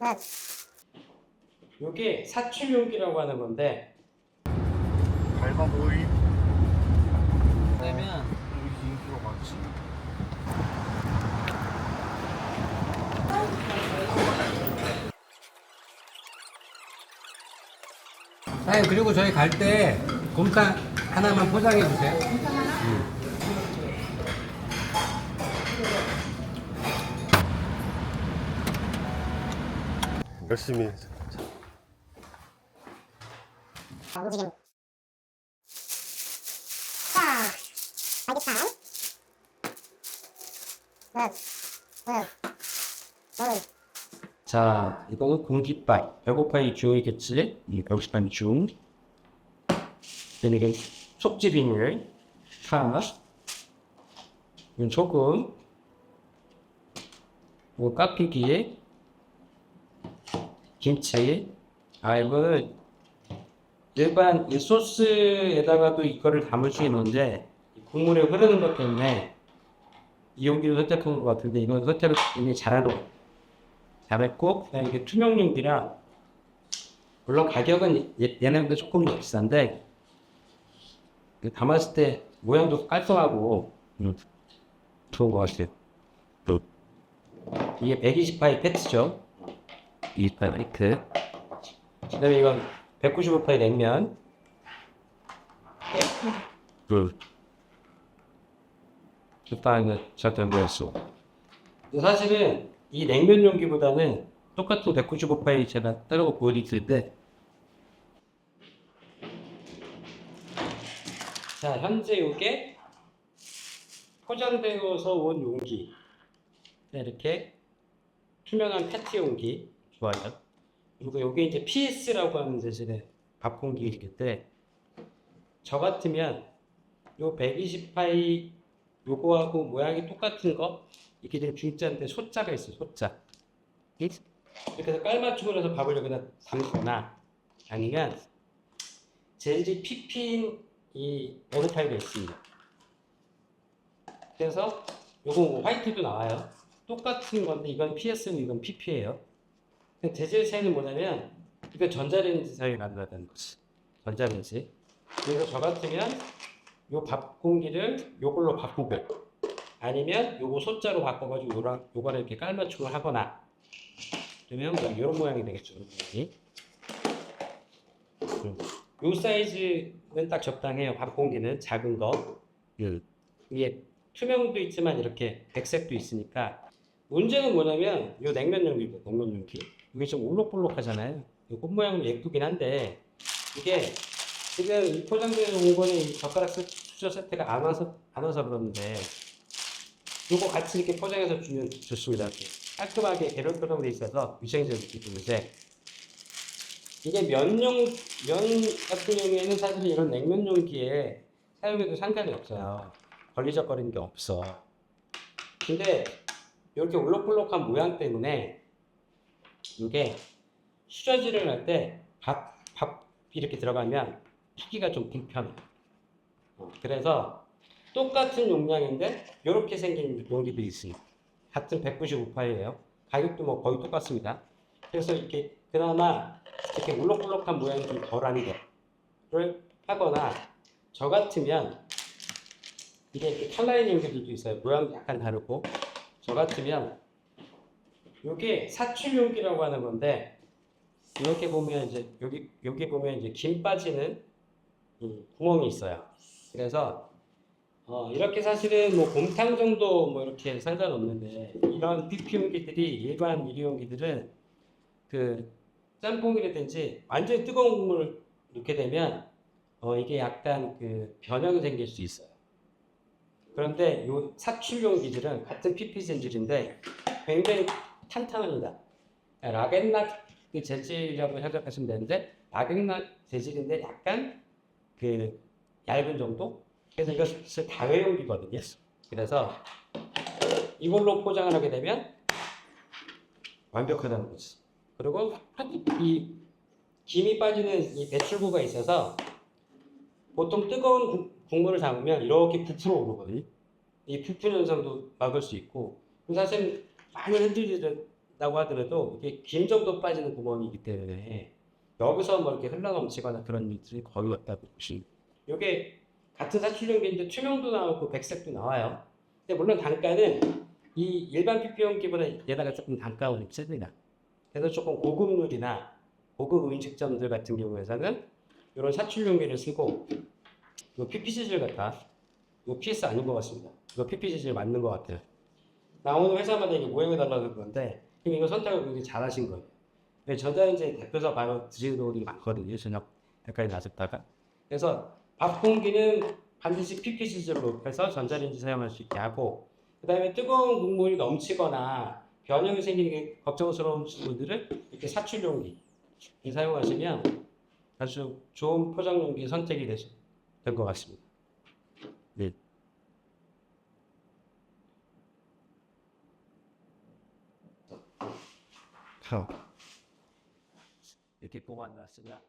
넷. 이게 사출용기라고 하는 건데. 갈바 모임 그러면 여기 인기가 많지? 사장님 그리고 저희 갈 때 곰탕 하나만 포장해 주세요. 열심히 자, 움직임. 자. 넷. 자 이거는 공깃바이 배고파이 중이겠지 이 배고파이 중 그다음에 이게 속지 비닐 하나 이건 조금 뭐 깎이기 김치 아 이거는 일반 이 소스에다가도 이거를 담을 수 있는데 이 국물에 흐르는 것 때문에 이 용기를 선택한 것 같은데 이건 선택을 이미 잘하는 잘했고 그다음에 이게 투명 용기라 물론 가격은 얘- 얘네보다 조금 더 비싼데 그 담았을 때 모양도 깔끔하고 음, 좋은 것 같아요. 또 이게 120파이 패트죠. 2파이 패트. 그다음에 이건 195파이 냉면. 그 그다음에 뭐였어. 사실은 이 냉면 용기보다는 똑같은 195파이 제가 따로 보여드릴 때, 자, 현재 이게 포장되어서 온 용기. 네, 이렇게 투명한 페트 용기. 좋아요. 그리고 이게 이제 PS라고 하는 대신에 밥 공기이기 저 같으면 요 120파이 요거하고 모양이 똑같은 거 이게 지금 중자인데 소자가 있어요. 소자. 이렇게 해서 깔맞춤을 해서 밥을 여기다 담거나 아니면 재질이 PP인 이 에어타이가 있습니다. 그래서 요거 뭐 화이트도 나와요. 똑같은 건데 이건 PS는 이건 PP예요. 재질 차이는 뭐냐면 이거 전자레인지 사이에 만들어야 거지. 전자레인지. 그래서 저 같으면 요 밥 공기를 요걸로 바꾸고 아니면 요거 소자로 바꿔가지고 요랑 요거를 이렇게 깔맞춤을 하거나 그러면 뭐 이런 모양이 되겠죠. 이런 모양이. 음. 요 사이즈는 딱 적당해요. 밥 공기는 작은 거. 이게 투명도 있지만 이렇게 백색도 있으니까 문제는 뭐냐면 요 냉면 용기고 냉면 용기 이게 좀 울록불록하잖아요. 이꽃 모양은 예쁘긴 한데 이게 지금 이 포장되어 온 거는 이 젓가락 수- 수저 세트가 안 와서 안 와서 그러는데 요거 같이 이렇게 포장해서 주면 좋습니다. 깔끔하게 개별 포장돼 있어서 위생적인 기분인데 이게 면용 면 같은 경우에는 사실 이런 냉면 용기에 사용해도 상관이 없어요. 걸리적거리는 게 없어. 근데 이렇게 울럭불럭한 모양 때문에 이게 수저질을 할 때 밥, 밥 이렇게 들어가면 푸기가 좀 불편해. 어, 그래서 똑같은 용량인데 이렇게 생긴 용기도 있습니다. 같은 195파이에요. 가격도 뭐 거의 똑같습니다. 그래서 이렇게 그나마 이렇게 울럭불럭한 모양이 좀 덜한 거를 하거나 저 같으면 이게 이렇게 칼라인 용기들도 있어요. 모양이 약간 다르고 저 같으면 이게 사출 용기라고 하는 건데 이렇게 보면 이제 여기 여기 보면 이제 김 빠지는 이 구멍이 있어요. 그래서 어, 이렇게 사실은 뭐 곰탕 정도 뭐 이렇게 상관없는데 이런 PP 용기들이 일반 일회용기들은 그 짬뽕이라든지 완전히 뜨거운 국물을 넣게 되면 어, 이게 약간 그 변형이 생길 수 있어요. 그런데 요 사출용 기질은 같은 PP 재질인데 굉장히 탄탄합니다. 라겐락 그 재질이라고 생각하시면 되는데 라겐락 재질인데 약간 그 얇은 정도? 그래서 이것을 다회용기거든요. 그래서 이걸로 포장을 하게 되면 완벽하다는 거지. 그리고 이 김이 빠지는 이 배출구가 있어서 보통 뜨거운 국- 국물을 담으면 이렇게 부풀어 오르거든요. 이 부풀 현상도 막을 수 있고 사실 많이 흔들린다고 하더라도 이게 긴 정도 빠지는 구멍이기 때문에 여기서 뭐 이렇게 흘러넘치거나 그런 일들이 거의 없다고 보시면 이게 같은 사출용기인데 투명도 나오고 백색도 나와요. 근데 물론 단가는 이 일반 PP용기보다 얘다가 조금 단가가 좀 셉니다. 그래서 조금 고급물이나 고급 음식점들 같은 경우에서는 이런 사출용기를 쓰고 이 PPC질 같다. 이거 PS 아닌 것 같습니다. 이거 PPC질 맞는 것 같아요. 나오는 회사마다 이게 그러는데 그럼 이거 선택을 굉장히 잘하신 거예요. 이제 대표사 바로 드시는 분이 많거든요. 저녁 여기까지 놔뒀다가. 그래서 밥 공기는 반드시 PPC질로 해서 전자레인지 사용할 수 있게 하고 그 다음에 뜨거운 국물이 넘치거나 변형이 생기는 게 걱정스러운 분들은 이렇게 사출용기 사용하시면 아주 좋은 포장용기 선택이 될것 같습니다. 네. 이렇게 보고 앉았습니다.